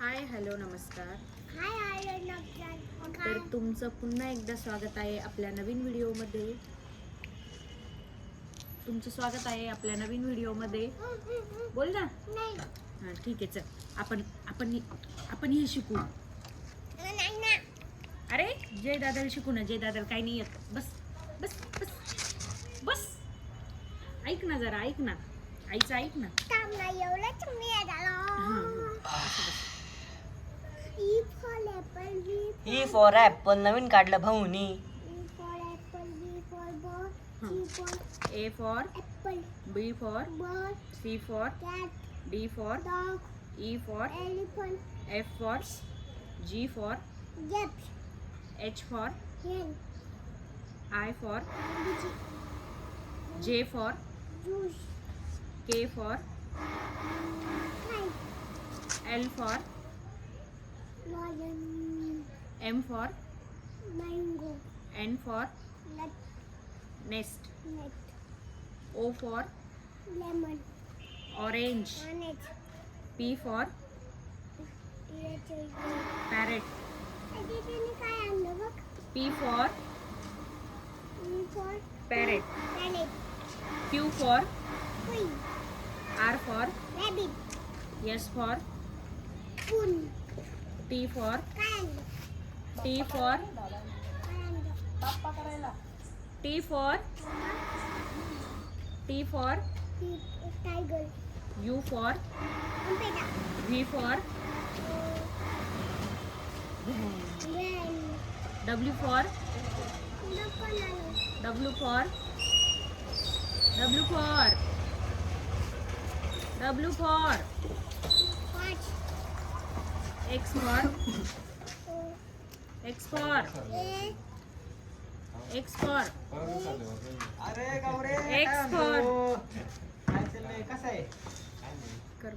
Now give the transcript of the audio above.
Hi hello नमस्कार. हाय नमस्कार. तर तुमचं पुन्हा एकदा स्वागत आहे आपल्या नवीन व्हिडिओमध्ये. तुमचं स्वागत आहे आपल्या नवीन व्हिडिओमध्ये. बोल ना. हां ठीक आहे चल. आपण आपण आपण हे शिकू. अरे जय दादाला शिकू ना जय दादाला. काही नाही येत. बस बस बस बस. ऐक ना जरा ऐक ना. आईचं ऐक ना. हां, आलो ई फॉर ॲपल बी ही फॉर ॲपल नवीन काढलं भाऊनी E for apple B for ball. C for A for B for ball C for cat D for dog E for elephant F for G for H for I for J for K for L for Lion. M for? Mango. N for? Nut. Nest. Nut. O for? Lemon. Orange. Orange. P for? Parrot. P for? P for? Parrot. Parrot. Q for? Queen. R for? Rabbit. S for? Spoon. T for T for T for T for U for V for W for W for W for W for X for X for X for अरे गौरे X for कसं आहे कर